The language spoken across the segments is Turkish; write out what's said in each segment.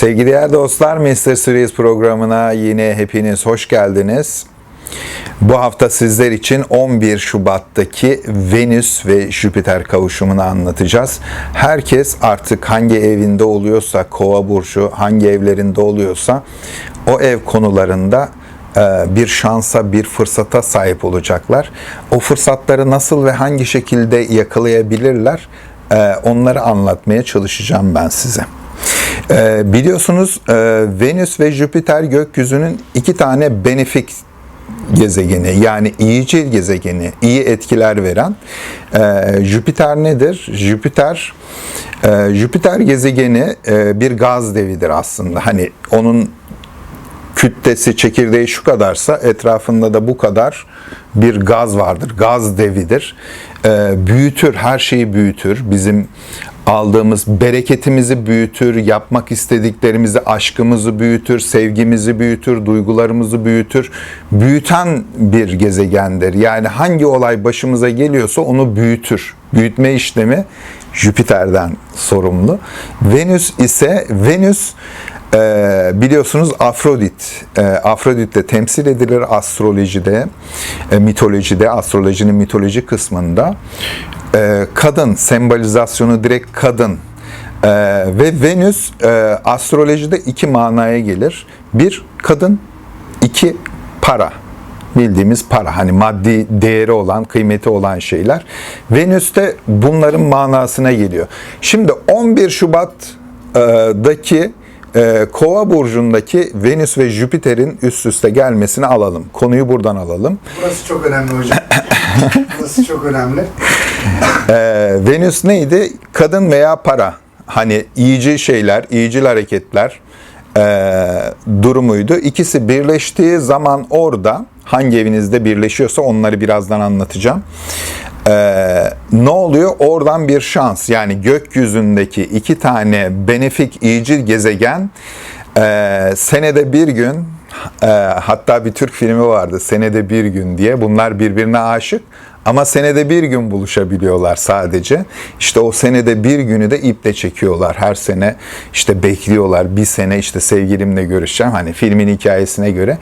Sevgili değerli dostlar, Mr. Series programına yine hepiniz hoş geldiniz. Bu hafta sizler için 11 Şubat'taki Venüs ve Jüpiter kavuşumunu anlatacağız. Herkes artık hangi evinde oluyorsa, Kova burcu hangi evlerinde oluyorsa o ev konularında e, bir şansa, bir fırsata sahip olacaklar. O fırsatları nasıl ve hangi şekilde yakalayabilirler? e, Onları anlatmaya çalışacağım ben size. Ee, biliyorsunuz e, Venüs ve Jüpiter gökyüzünün iki tane benefik gezegeni yani iyicil gezegeni, iyi etkiler veren. Ee, Jüpiter nedir? Jüpiter e, Jüpiter gezegeni e, bir gaz devidir aslında. Hani onun kütlesi, çekirdeği şu kadarsa etrafında da bu kadar bir gaz vardır. Gaz devidir. Ee, büyütür, her şeyi büyütür. Bizim aldığımız bereketimizi büyütür, yapmak istediklerimizi, aşkımızı büyütür, sevgimizi büyütür, duygularımızı büyütür. Büyüten bir gezegendir. Yani hangi olay başımıza geliyorsa onu büyütür. Büyütme işlemi Jüpiter'den sorumlu. Venüs ise Venüs e, biliyorsunuz Afrodit, e, Afrodit de temsil edilir astrolojide, e, mitolojide, astrolojinin mitoloji kısmında. E, kadın, sembolizasyonu direkt kadın. E, ve Venüs e, astrolojide iki manaya gelir. Bir, kadın, iki, para bildiğimiz para hani maddi değeri olan, kıymeti olan şeyler. Venüs de bunların manasına geliyor. Şimdi 11 Şubat'daki e, Kova burcundaki Venüs ve Jüpiter'in üst üste gelmesini alalım. Konuyu buradan alalım. Burası çok önemli hocam. Burası çok önemli. Ee, Venüs neydi? Kadın veya para. Hani iyici şeyler, iyicil hareketler e, durumuydu. İkisi birleştiği zaman orada hangi evinizde birleşiyorsa onları birazdan anlatacağım. Ee, ne oluyor? Oradan bir şans yani gökyüzündeki iki tane benefik iyicil gezegen e, senede bir gün e, hatta bir Türk filmi vardı senede bir gün diye bunlar birbirine aşık ama senede bir gün buluşabiliyorlar sadece. İşte o senede bir günü de iple çekiyorlar. Her sene işte bekliyorlar. Bir sene işte sevgilimle görüşeceğim. Hani filmin hikayesine göre.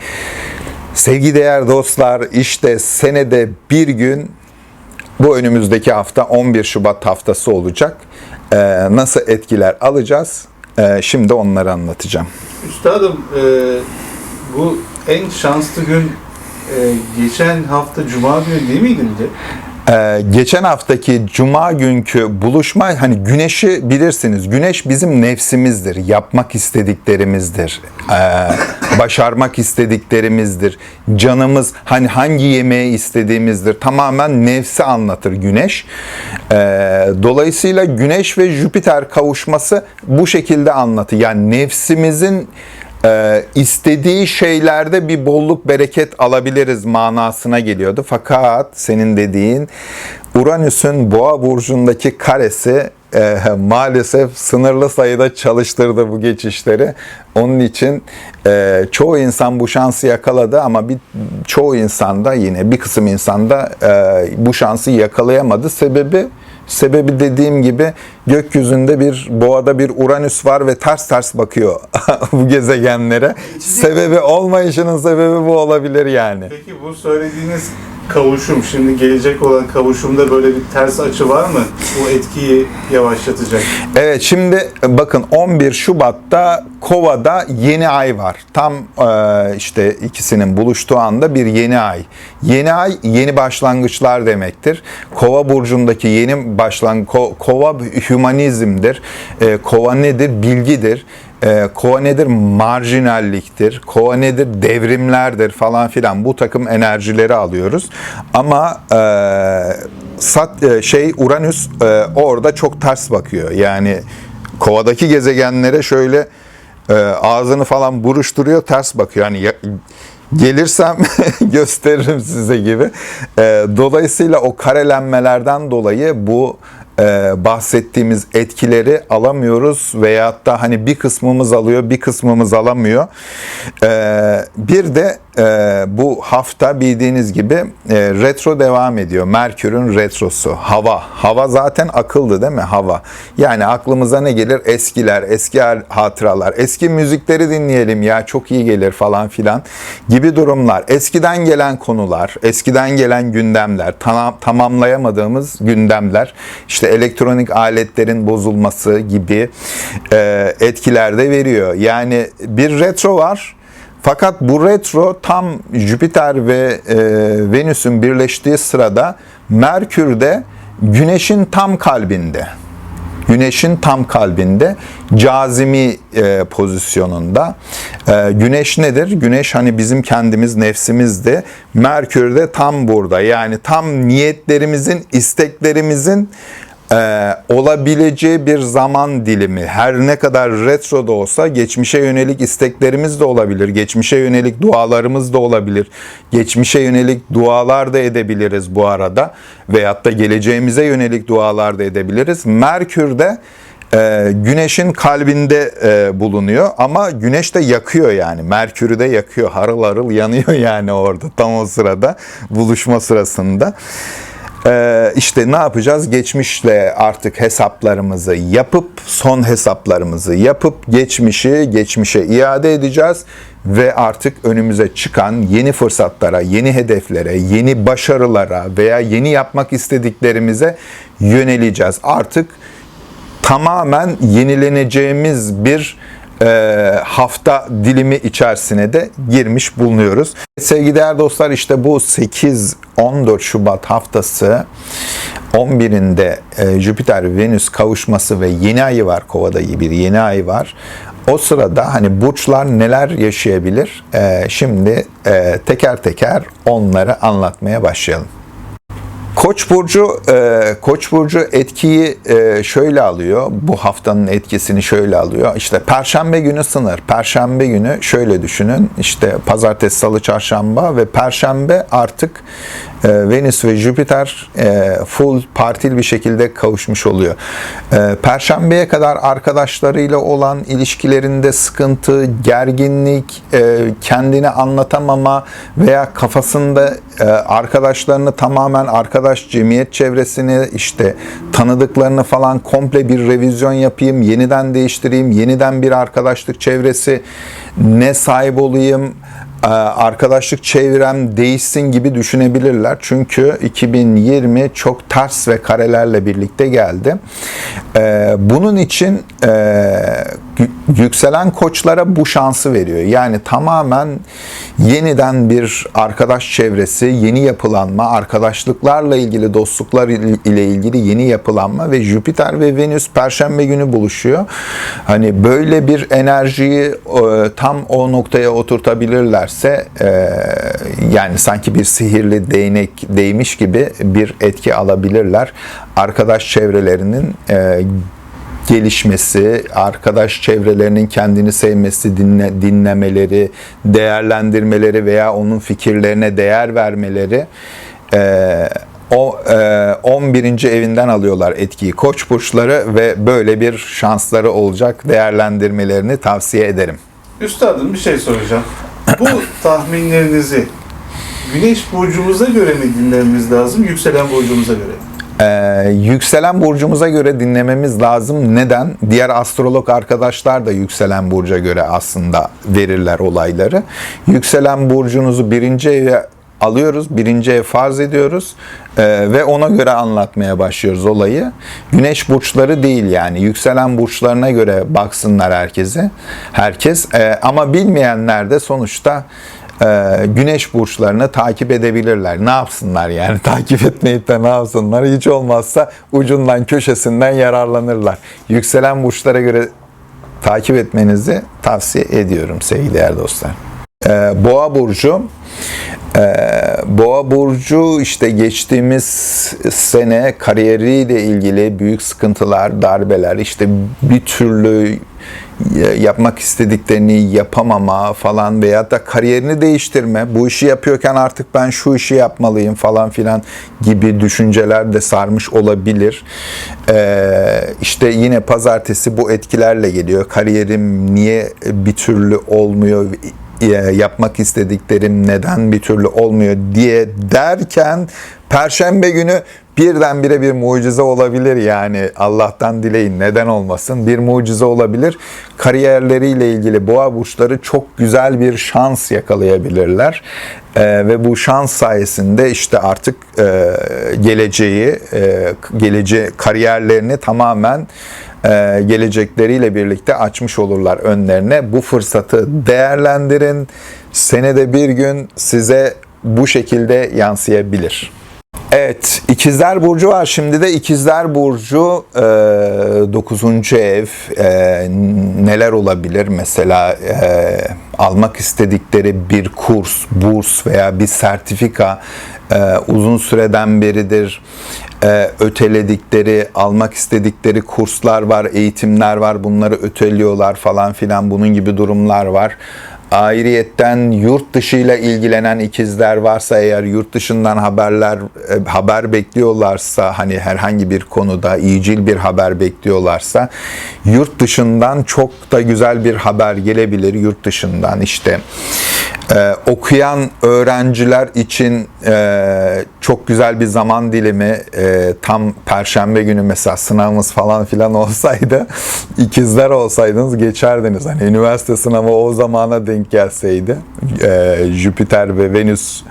Sevgi değer dostlar işte senede bir gün bu önümüzdeki hafta 11 Şubat haftası olacak. Ee, nasıl etkiler alacağız? Ee, şimdi onları anlatacağım. Üstadım e, bu en şanslı gün e, geçen hafta Cuma günü değil miydi bir? Ee, geçen haftaki cuma günkü buluşma hani güneşi bilirsiniz. Güneş bizim nefsimizdir. Yapmak istediklerimizdir. Ee, başarmak istediklerimizdir. Canımız hani hangi yemeği istediğimizdir. Tamamen nefsi anlatır güneş. Ee, dolayısıyla güneş ve Jüpiter kavuşması bu şekilde anlatır. Yani nefsimizin e, istediği şeylerde bir bolluk bereket alabiliriz manasına geliyordu. Fakat senin dediğin Uranüs'ün boğa burcundaki karesi e, maalesef sınırlı sayıda çalıştırdı bu geçişleri. Onun için e, çoğu insan bu şansı yakaladı ama bir çoğu insanda yine bir kısım insanda e, bu şansı yakalayamadı. Sebebi Sebebi dediğim gibi gökyüzünde bir boğada bir Uranüs var ve ters ters bakıyor bu gezegenlere. Sebebi olmayışının sebebi bu olabilir yani. Peki bu söylediğiniz kavuşum, şimdi gelecek olan kavuşumda böyle bir ters açı var mı? Bu etkiyi yavaşlatacak. Evet şimdi bakın 11 Şubat'ta Kova'da yeni ay var. Tam e, işte ikisinin buluştuğu anda bir yeni ay. Yeni ay yeni başlangıçlar demektir. Kova burcundaki yeni başlangıç Kova hümanizmdir. E, Kova nedir? Bilgidir. E, kova nedir? Marjinalliktir. Kova nedir? Devrimlerdir falan filan. Bu takım enerjileri alıyoruz. Ama e, sat e, şey Uranüs e, orada çok ters bakıyor. Yani kovadaki gezegenlere şöyle e, ağzını falan buruşturuyor, ters bakıyor. Yani ya- gelirsem gösteririm size gibi. E, dolayısıyla o karelenmelerden dolayı bu e, bahsettiğimiz etkileri alamıyoruz veyahut da hani bir kısmımız alıyor bir kısmımız alamıyor. E, bir de e, bu hafta bildiğiniz gibi retro devam ediyor. Merkür'ün retrosu. Hava. Hava zaten akıldı değil mi? Hava. Yani aklımıza ne gelir? Eskiler, eski hatıralar. Eski müzikleri dinleyelim ya çok iyi gelir falan filan gibi durumlar. Eskiden gelen konular, eskiden gelen gündemler, tamam, tamamlayamadığımız gündemler, işte elektronik aletlerin bozulması gibi e, etkiler de veriyor. Yani bir retro var. Fakat bu retro tam Jüpiter ve e, Venüs'ün birleştiği sırada Merkür'de Güneş'in tam kalbinde. Güneş'in tam kalbinde cazimi e, pozisyonunda. E, güneş nedir? Güneş hani bizim kendimiz nefsimizdi. Merkür de tam burada. Yani tam niyetlerimizin, isteklerimizin e, olabileceği bir zaman dilimi. Her ne kadar retro da olsa geçmişe yönelik isteklerimiz de olabilir. Geçmişe yönelik dualarımız da olabilir. Geçmişe yönelik dualar da edebiliriz bu arada. Veyahut da geleceğimize yönelik dualar da edebiliriz. Merkür'de e, güneşin kalbinde e, bulunuyor ama güneş de yakıyor yani. Merkür'ü de yakıyor. Harıl harıl yanıyor yani orada tam o sırada buluşma sırasında. Ee, işte ne yapacağız? Geçmişle artık hesaplarımızı yapıp son hesaplarımızı yapıp geçmişi geçmişe iade edeceğiz ve artık önümüze çıkan yeni fırsatlara, yeni hedeflere, yeni başarılara veya yeni yapmak istediklerimize yöneleceğiz. Artık tamamen yenileneceğimiz bir e, hafta dilimi içerisine de girmiş bulunuyoruz. Sevgili değerli dostlar işte bu 8-14 Şubat haftası 11'inde e, Jüpiter-Venüs kavuşması ve yeni ayı var. Kovada bir yeni ay var. O sırada hani burçlar neler yaşayabilir? E, şimdi e, teker teker onları anlatmaya başlayalım. Koç burcu e, Koç burcu etkiyi e, şöyle alıyor. Bu haftanın etkisini şöyle alıyor. İşte perşembe günü sınır. Perşembe günü şöyle düşünün. İşte pazartesi, salı, çarşamba ve perşembe artık Venüs ve Jüpiter e, full partil bir şekilde kavuşmuş oluyor. E, Perşembeye kadar arkadaşlarıyla olan ilişkilerinde sıkıntı, gerginlik, e, kendini anlatamama veya kafasında e, arkadaşlarını tamamen arkadaş cemiyet çevresini işte tanıdıklarını falan komple bir revizyon yapayım, yeniden değiştireyim, yeniden bir arkadaşlık çevresi ne sahip olayım, arkadaşlık çevrem değişsin gibi düşünebilirler. Çünkü 2020 çok ters ve karelerle birlikte geldi. E, bunun için e, yükselen koçlara bu şansı veriyor. Yani tamamen yeniden bir arkadaş çevresi, yeni yapılanma, arkadaşlıklarla ilgili, dostluklar ile ilgili yeni yapılanma ve Jüpiter ve Venüs Perşembe günü buluşuyor. Hani böyle bir enerjiyi tam o noktaya oturtabilirlerse yani sanki bir sihirli değnek değmiş gibi bir etki alabilirler. Arkadaş çevrelerinin gelişmesi, arkadaş çevrelerinin kendini sevmesi, dinle, dinlemeleri, değerlendirmeleri veya onun fikirlerine değer vermeleri e, o e, 11. evinden alıyorlar etkiyi koç burçları ve böyle bir şansları olacak değerlendirmelerini tavsiye ederim. Üstadım bir şey soracağım. Bu tahminlerinizi Güneş burcumuza göre mi dinlememiz lazım, yükselen burcumuza göre mi? Ee, yükselen burcumuza göre dinlememiz lazım. Neden? Diğer astrolog arkadaşlar da yükselen burca göre aslında verirler olayları. Yükselen burcunuzu birinci eve alıyoruz, birinci ev farz ediyoruz ee, ve ona göre anlatmaya başlıyoruz olayı. Güneş burçları değil yani yükselen burçlarına göre baksınlar herkese, herkes. Ee, ama bilmeyenler de sonuçta e, güneş burçlarını takip edebilirler. Ne yapsınlar yani takip etmeyip de ne yapsınlar? Hiç olmazsa ucundan köşesinden yararlanırlar. Yükselen burçlara göre takip etmenizi tavsiye ediyorum sevgili değerli dostlar. Ee, Boğa burcu ee, Boğa burcu işte geçtiğimiz sene kariyeriyle ilgili büyük sıkıntılar, darbeler, işte bir türlü e, yapmak istediklerini yapamama falan veya da kariyerini değiştirme, bu işi yapıyorken artık ben şu işi yapmalıyım falan filan gibi düşünceler de sarmış olabilir. Ee, işte yine pazartesi bu etkilerle geliyor. Kariyerim niye bir türlü olmuyor? yapmak istediklerim neden bir türlü olmuyor diye derken Perşembe günü birdenbire bir mucize olabilir yani Allah'tan dileyin neden olmasın bir mucize olabilir. Kariyerleriyle ilgili boğa burçları çok güzel bir şans yakalayabilirler. Ee, ve bu şans sayesinde işte artık e, geleceği, e, geleceği kariyerlerini tamamen e, gelecekleriyle birlikte açmış olurlar önlerine. Bu fırsatı değerlendirin. Senede bir gün size bu şekilde yansıyabilir. Evet, İkizler Burcu var. Şimdi de İkizler Burcu e, 9. ev e, neler olabilir? Mesela e, almak istedikleri bir kurs, burs veya bir sertifika e, uzun süreden beridir e, öteledikleri, almak istedikleri kurslar var, eğitimler var. Bunları öteliyorlar falan filan bunun gibi durumlar var. Ayrıyetten yurt dışıyla ilgilenen ikizler varsa eğer yurt dışından haberler e, haber bekliyorlarsa hani herhangi bir konuda iyicil bir haber bekliyorlarsa yurt dışından çok da güzel bir haber gelebilir. Yurt dışından işte ee, okuyan öğrenciler için e, çok güzel bir zaman dilimi e, tam perşembe günü mesela sınavımız falan filan olsaydı ikizler olsaydınız geçerdiniz. Hani üniversite sınavı o zamana denk gelseydi e, Jüpiter ve Venüs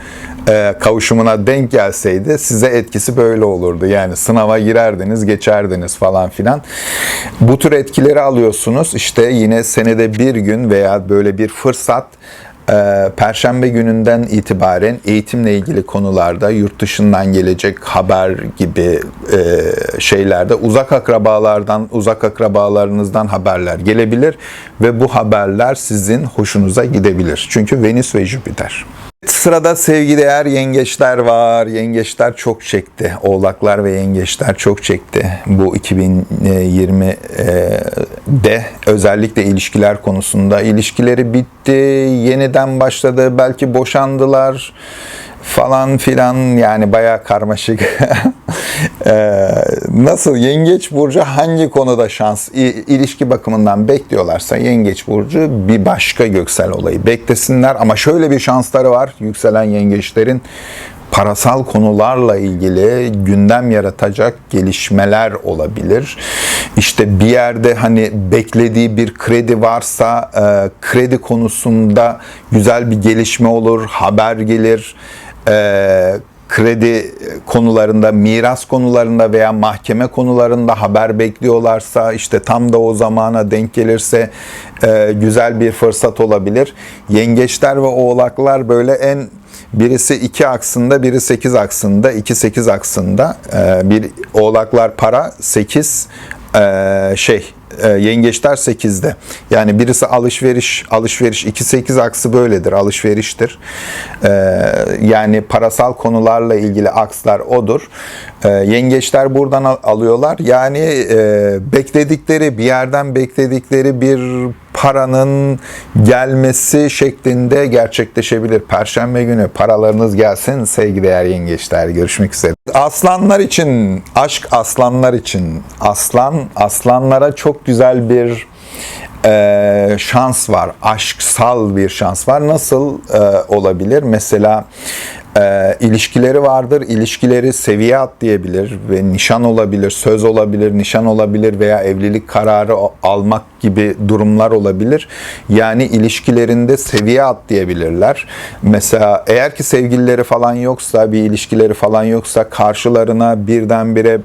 e, kavuşumuna denk gelseydi size etkisi böyle olurdu. Yani sınava girerdiniz, geçerdiniz falan filan. Bu tür etkileri alıyorsunuz. İşte yine senede bir gün veya böyle bir fırsat Perşembe gününden itibaren eğitimle ilgili konularda yurt dışından gelecek haber gibi e, şeylerde uzak akrabalardan, uzak akrabalarınızdan haberler gelebilir ve bu haberler sizin hoşunuza gidebilir. Çünkü Venüs ve Jüpiter. Sırada sevgideğer yengeçler var. Yengeçler çok çekti. Oğlaklar ve yengeçler çok çekti. Bu 2020'de özellikle ilişkiler konusunda. ilişkileri bitti, yeniden başladı, belki boşandılar falan filan yani bayağı karmaşık. Ee, nasıl yengeç burcu hangi konuda şans ilişki bakımından bekliyorlarsa yengeç burcu bir başka göksel olayı beklesinler ama şöyle bir şansları var yükselen yengeçlerin parasal konularla ilgili gündem yaratacak gelişmeler olabilir. İşte bir yerde hani beklediği bir kredi varsa e, kredi konusunda güzel bir gelişme olur, haber gelir. E, kredi konularında, miras konularında veya mahkeme konularında haber bekliyorlarsa işte tam da o zamana denk gelirse e, güzel bir fırsat olabilir. Yengeçler ve oğlaklar böyle en birisi 2 aksında, biri 8 aksında, 2 8 aksında. E, bir oğlaklar para, 8 e, şey e, yengeçler 8'de. Yani birisi alışveriş, alışveriş 2-8 aksı böyledir, alışveriştir. E, yani parasal konularla ilgili akslar odur. E, yengeçler buradan al- alıyorlar. Yani bekledikleri, bir yerden bekledikleri bir paranın gelmesi şeklinde gerçekleşebilir. Perşembe günü paralarınız gelsin sevgideğer yengeçler. Görüşmek üzere. Aslanlar için, aşk aslanlar için. Aslan, aslanlara çok güzel bir e, şans var. Aşksal bir şans var. Nasıl e, olabilir? Mesela e, ilişkileri vardır. İlişkileri seviye atlayabilir ve nişan olabilir, söz olabilir, nişan olabilir veya evlilik kararı almak gibi durumlar olabilir. Yani ilişkilerinde seviye atlayabilirler. Mesela eğer ki sevgilileri falan yoksa, bir ilişkileri falan yoksa karşılarına birdenbire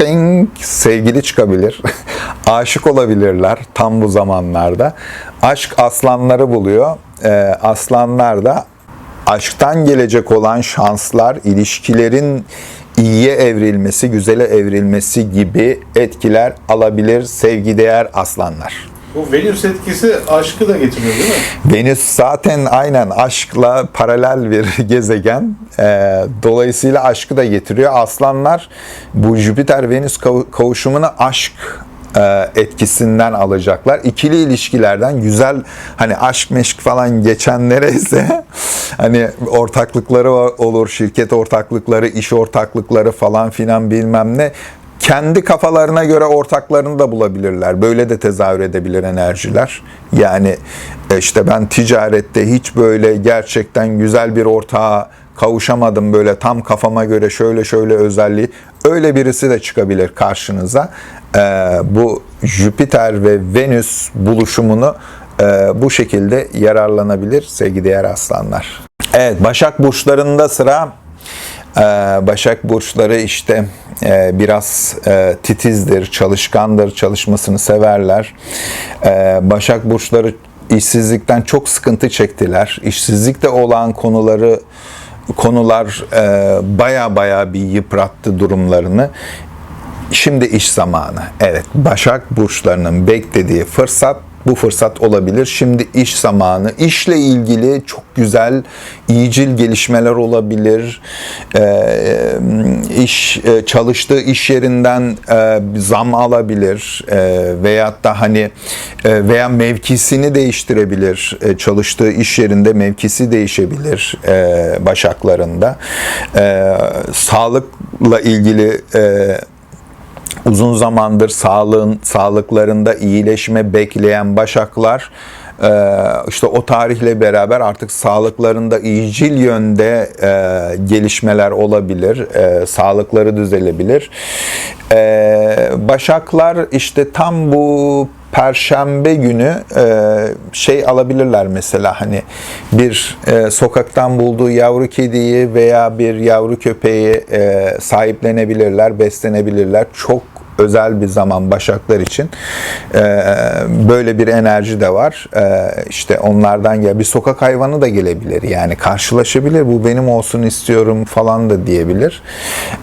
Bing, sevgili çıkabilir. Aşık olabilirler tam bu zamanlarda. Aşk aslanları buluyor. Ee, aslanlar da aşktan gelecek olan şanslar, ilişkilerin iyiye evrilmesi, güzele evrilmesi gibi etkiler alabilir sevgideğer aslanlar. Bu Venüs etkisi aşkı da getiriyor değil mi? Venüs zaten aynen aşkla paralel bir gezegen. Ee, dolayısıyla aşkı da getiriyor. Aslanlar bu Jüpiter-Venüs kav- kavuşumunu aşk etkisinden alacaklar. İkili ilişkilerden güzel hani aşk meşk falan geçenlere ise hani ortaklıkları olur, şirket ortaklıkları, iş ortaklıkları falan filan bilmem ne kendi kafalarına göre ortaklarını da bulabilirler. Böyle de tezahür edebilir enerjiler. Yani e, işte ben ticarette hiç böyle gerçekten güzel bir ortağa kavuşamadım böyle tam kafama göre şöyle şöyle özelliği. Öyle birisi de çıkabilir karşınıza. E, bu Jüpiter ve Venüs buluşumunu e, bu şekilde yararlanabilir sevgili aslanlar. Evet Başak burçlarında sıra ee, Başak burçları işte e, biraz e, titizdir, çalışkandır, çalışmasını severler. Ee, Başak burçları işsizlikten çok sıkıntı çektiler. İşsizlikte olan konuları konular baya baya bir yıprattı durumlarını. Şimdi iş zamanı. Evet, Başak burçlarının beklediği fırsat bu fırsat olabilir. Şimdi iş zamanı. İşle ilgili çok güzel, iyicil gelişmeler olabilir. Ee, iş e, çalıştığı iş yerinden e, zam alabilir e, veyahut da hani e, veya mevkisini değiştirebilir. E, çalıştığı iş yerinde mevkisi değişebilir e, başaklarında. E, sağlıkla ilgili e, uzun zamandır sağlığın sağlıklarında iyileşme bekleyen başaklar e, işte o tarihle beraber artık sağlıklarında iyicil yönde e, gelişmeler olabilir, e, sağlıkları düzelebilir. Başaklar işte tam bu Perşembe günü şey alabilirler mesela hani bir sokaktan bulduğu yavru kediyi veya bir yavru köpeği sahiplenebilirler, beslenebilirler. Çok özel bir zaman Başaklar için. Ee, böyle bir enerji de var. Ee, işte onlardan gel bir sokak hayvanı da gelebilir. Yani karşılaşabilir. Bu benim olsun istiyorum falan da diyebilir.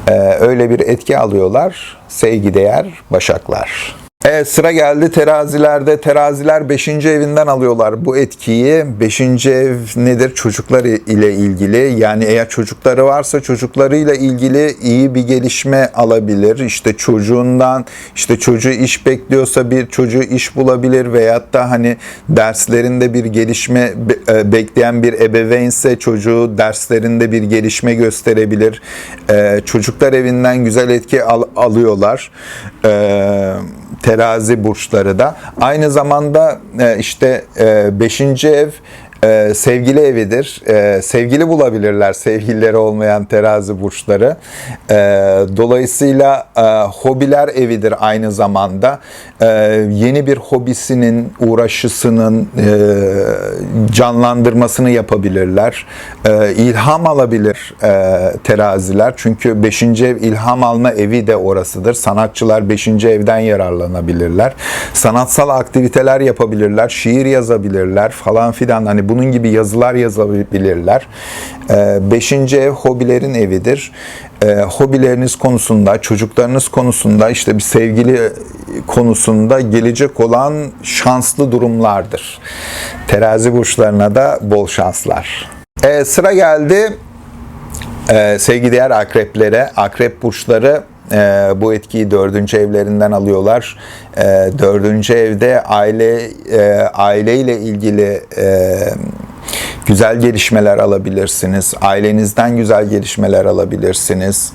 Ee, öyle bir etki alıyorlar. Sevgi değer Başaklar. Evet sıra geldi terazilerde. Teraziler 5. evinden alıyorlar bu etkiyi. 5. ev nedir? Çocuklar ile ilgili. Yani eğer çocukları varsa çocuklarıyla ilgili iyi bir gelişme alabilir. İşte çocuğundan işte çocuğu iş bekliyorsa bir çocuğu iş bulabilir veyahut da hani derslerinde bir gelişme e, bekleyen bir ebeveynse çocuğu derslerinde bir gelişme gösterebilir. E, çocuklar evinden güzel etki al alıyorlar. Eee terazi burçları da. Aynı zamanda e, işte 5. E, ev e, sevgili evidir. E, sevgili bulabilirler sevgilileri olmayan terazi burçları. E, dolayısıyla e, hobiler evidir aynı zamanda. E, yeni bir hobisinin, uğraşısının e, canlandırmasını yapabilirler. E, ilham alabilir e, teraziler. Çünkü 5. ev ilham alma evi de orasıdır. Sanatçılar 5. evden yararlanabilirler. Sanatsal aktiviteler yapabilirler. Şiir yazabilirler falan filan. Hani bunun gibi yazılar yazabilirler. Ee, beşinci ev hobilerin evidir. Ee, hobileriniz konusunda, çocuklarınız konusunda, işte bir sevgili konusunda gelecek olan şanslı durumlardır. Terazi burçlarına da bol şanslar. Ee, sıra geldi ee, sevgili diğer akreplere. Akrep burçları e, bu etkiyi dördüncü evlerinden alıyorlar. E, dördüncü evde aile e, aileyle ilgili e, güzel gelişmeler alabilirsiniz. Ailenizden güzel gelişmeler alabilirsiniz.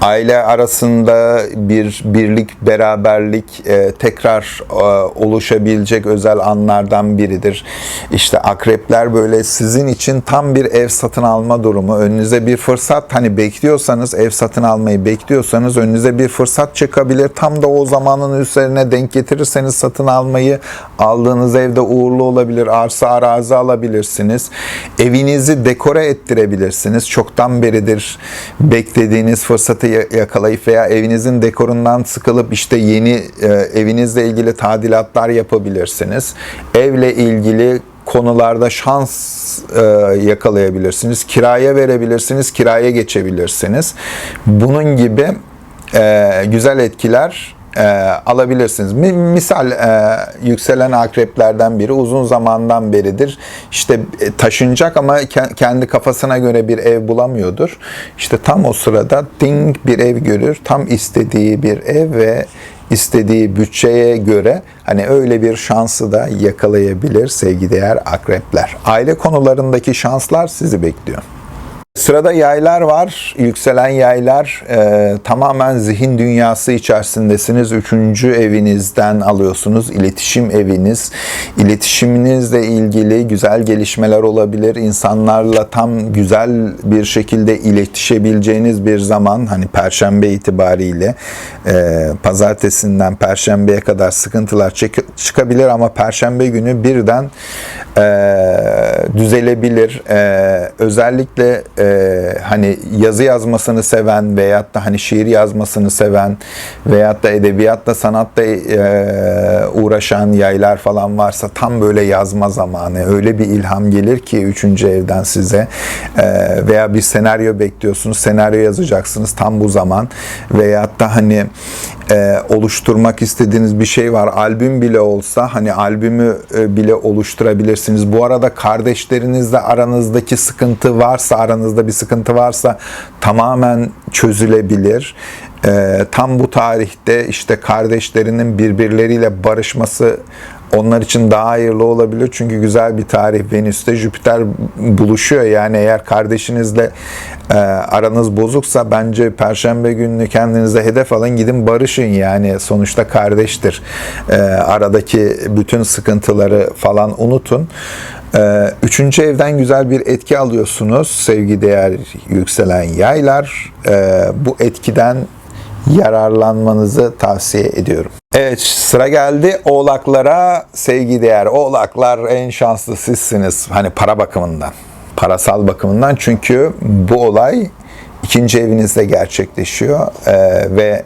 Aile arasında bir birlik, beraberlik e, tekrar e, oluşabilecek özel anlardan biridir. İşte akrepler böyle sizin için tam bir ev satın alma durumu. Önünüze bir fırsat hani bekliyorsanız ev satın almayı bekliyorsanız önünüze bir fırsat çıkabilir. Tam da o zamanın üzerine denk getirirseniz satın almayı aldığınız evde uğurlu olabilir. Arsa arazi alabilirsiniz. Evinizi dekore ettirebilirsiniz. Çoktan beridir beklediğiniz fırsatı yakalayıp veya evinizin dekorundan sıkılıp işte yeni e, evinizle ilgili tadilatlar yapabilirsiniz. Evle ilgili konularda şans e, yakalayabilirsiniz. Kiraya verebilirsiniz, kiraya geçebilirsiniz. Bunun gibi e, güzel etkiler e, alabilirsiniz. Misal e, yükselen akreplerden biri uzun zamandan beridir işte e, taşınacak ama kendi kafasına göre bir ev bulamıyordur. İşte tam o sırada ding bir ev görür. Tam istediği bir ev ve istediği bütçeye göre hani öyle bir şansı da yakalayabilir sevgideğer akrepler. Aile konularındaki şanslar sizi bekliyor. Sırada yaylar var. Yükselen yaylar e, tamamen zihin dünyası içerisindesiniz. Üçüncü evinizden alıyorsunuz. İletişim eviniz. İletişiminizle ilgili güzel gelişmeler olabilir. İnsanlarla tam güzel bir şekilde iletişebileceğiniz bir zaman hani perşembe itibariyle e, pazartesinden perşembeye kadar sıkıntılar çık- çıkabilir ama perşembe günü birden e, düzelebilir. E, özellikle e, hani yazı yazmasını seven veyahut da hani şiir yazmasını seven veyahut da edebiyatla sanatla e, uğraşan yaylar falan varsa tam böyle yazma zamanı. Öyle bir ilham gelir ki üçüncü evden size E, veya bir senaryo bekliyorsunuz. Senaryo yazacaksınız tam bu zaman veyahut da hani e, oluşturmak istediğiniz bir şey var. Albüm bile olsa hani albümü e, bile oluşturabilirsiniz. Bu arada kardeşlerinizle aranızdaki sıkıntı varsa, aranızda bir sıkıntı varsa tamamen çözülebilir. E, tam bu tarihte işte kardeşlerinin birbirleriyle barışması onlar için daha hayırlı olabilir. Çünkü güzel bir tarih. Venüs'te Jüpiter buluşuyor. Yani eğer kardeşinizle e, aranız bozuksa bence Perşembe gününü kendinize hedef alın. Gidin barışın yani. Sonuçta kardeştir. E, aradaki bütün sıkıntıları falan unutun. E, üçüncü evden güzel bir etki alıyorsunuz. Sevgi değer yükselen yaylar. E, bu etkiden yararlanmanızı tavsiye ediyorum. Evet sıra geldi oğlaklara sevgi değer. Oğlaklar en şanslı sizsiniz hani para bakımından. Parasal bakımından çünkü bu olay ikinci evinizde gerçekleşiyor Ee, ve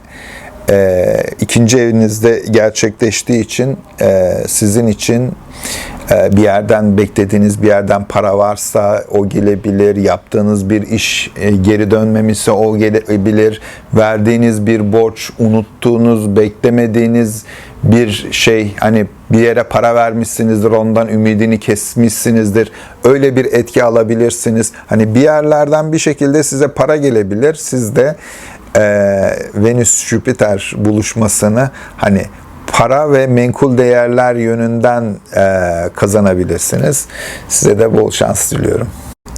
e, ikinci evinizde gerçekleştiği için e, sizin için e, bir yerden beklediğiniz bir yerden para varsa o gelebilir. Yaptığınız bir iş e, geri dönmemişse o gelebilir. Verdiğiniz bir borç, unuttuğunuz, beklemediğiniz bir şey hani bir yere para vermişsinizdir ondan ümidini kesmişsinizdir öyle bir etki alabilirsiniz hani bir yerlerden bir şekilde size para gelebilir siz de e, Venüs Jüpiter buluşmasını hani para ve menkul değerler yönünden e, kazanabilirsiniz. Size de bol şans diliyorum.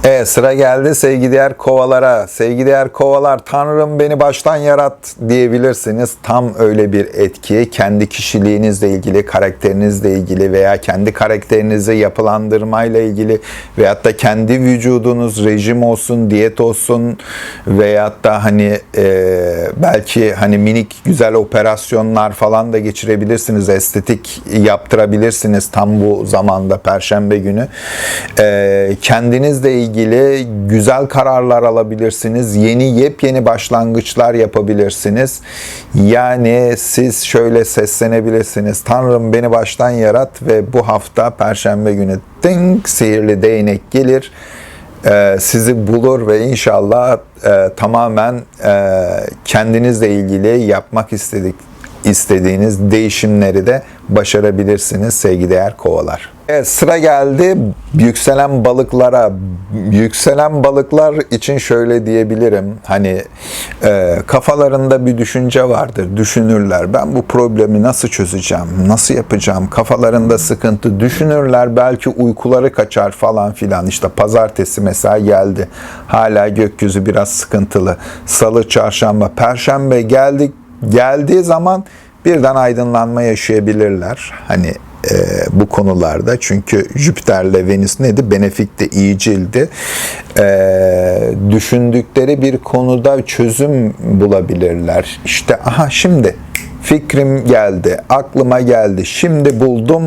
Evet sıra geldi sevgideğer kovalara. Sevgideğer kovalar Tanrım beni baştan yarat diyebilirsiniz. Tam öyle bir etki kendi kişiliğinizle ilgili, karakterinizle ilgili veya kendi karakterinizi yapılandırmayla ilgili veyahut da kendi vücudunuz rejim olsun, diyet olsun veyahut da hani e, belki hani minik güzel operasyonlar falan da geçirebilirsiniz. Estetik yaptırabilirsiniz tam bu zamanda Perşembe günü. E, kendinizle ilgili güzel kararlar alabilirsiniz. Yeni yepyeni başlangıçlar yapabilirsiniz. Yani siz şöyle seslenebilirsiniz. Tanrım beni baştan yarat ve bu hafta Perşembe günü ding sihirli değnek gelir e, sizi bulur ve inşallah e, tamamen e, kendinizle ilgili yapmak istedik istediğiniz değişimleri de başarabilirsiniz sevgideğer kovalar. Evet, sıra geldi yükselen balıklara. Yükselen balıklar için şöyle diyebilirim. Hani e, kafalarında bir düşünce vardır. Düşünürler. Ben bu problemi nasıl çözeceğim? Nasıl yapacağım? Kafalarında sıkıntı düşünürler. Belki uykuları kaçar falan filan. İşte pazartesi mesela geldi. Hala gökyüzü biraz sıkıntılı. Salı, çarşamba, perşembe geldik. Geldiği zaman birden aydınlanma yaşayabilirler. Hani e, bu konularda. Çünkü Jüpiter'le Venüs neydi? Benefikti, iyicildi. E, düşündükleri bir konuda çözüm bulabilirler. İşte aha şimdi fikrim geldi, aklıma geldi, şimdi buldum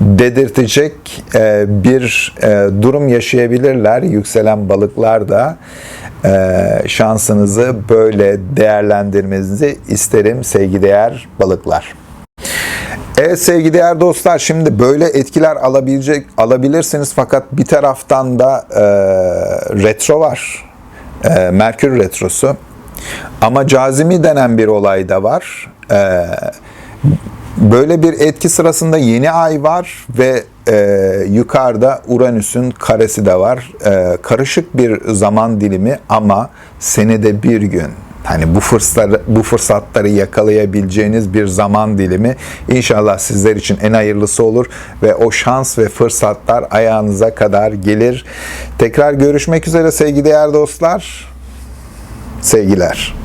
dedirtecek e, bir e, durum yaşayabilirler. Yükselen balıklar da e, şansınızı böyle değerlendirmenizi isterim sevgideğer balıklar. Evet sevgideğer dostlar şimdi böyle etkiler alabilecek alabilirsiniz fakat bir taraftan da e, retro var. E, Merkür retrosu. Ama cazimi denen bir olay da var. E, böyle bir etki sırasında yeni ay var ve e, yukarıda Uranüs'ün karesi de var. E, karışık bir zaman dilimi ama senede bir gün Hani bu fırsatları, bu fırsatları yakalayabileceğiniz bir zaman dilimi inşallah sizler için en hayırlısı olur ve o şans ve fırsatlar ayağınıza kadar gelir. Tekrar görüşmek üzere sevgili değerli dostlar. Sevgiler.